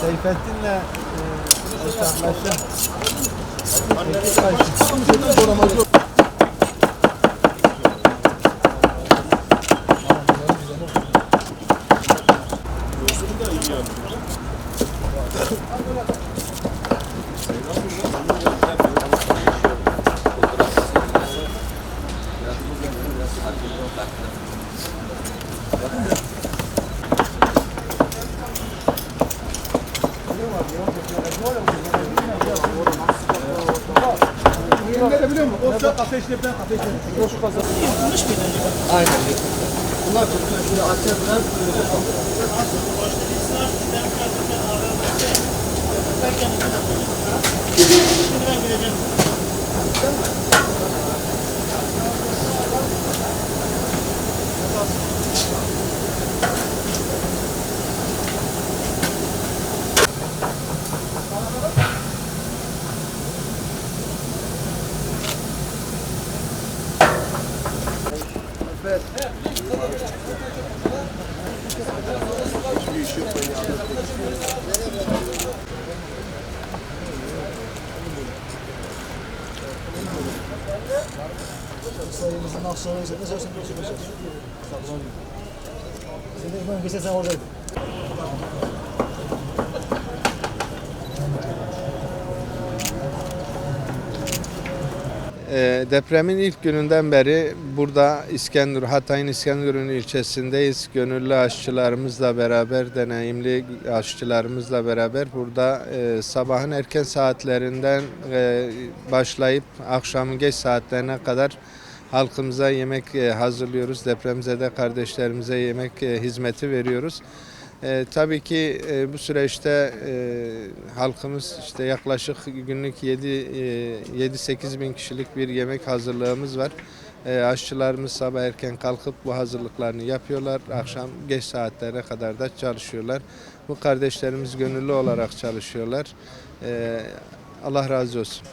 Seyfettin'le e, ortaklaşa ekip başı. Biliyor musun? O kafe işlep ben işlep. Boş kazan. Aynen. Bunlar tutun şöyle açarlar. Sayımızın akşamı ise ne sorsun bir şey olacak. Sen de ben geçen sen oradaydın. Depremin ilk gününden beri burada İskendur, Hatay'ın İskenderun ilçesindeyiz. Gönüllü aşçılarımızla beraber, deneyimli aşçılarımızla beraber burada e, sabahın erken saatlerinden e, başlayıp akşamın geç saatlerine kadar halkımıza yemek e, hazırlıyoruz. Depremzede kardeşlerimize yemek e, hizmeti veriyoruz. E, tabii ki e, bu süreçte e, halkımız işte yaklaşık günlük 7 7-8 bin kişilik bir yemek hazırlığımız var. E, aşçılarımız sabah erken kalkıp bu hazırlıklarını yapıyorlar. Akşam geç saatlere kadar da çalışıyorlar. Bu kardeşlerimiz gönüllü olarak çalışıyorlar. E, Allah razı olsun.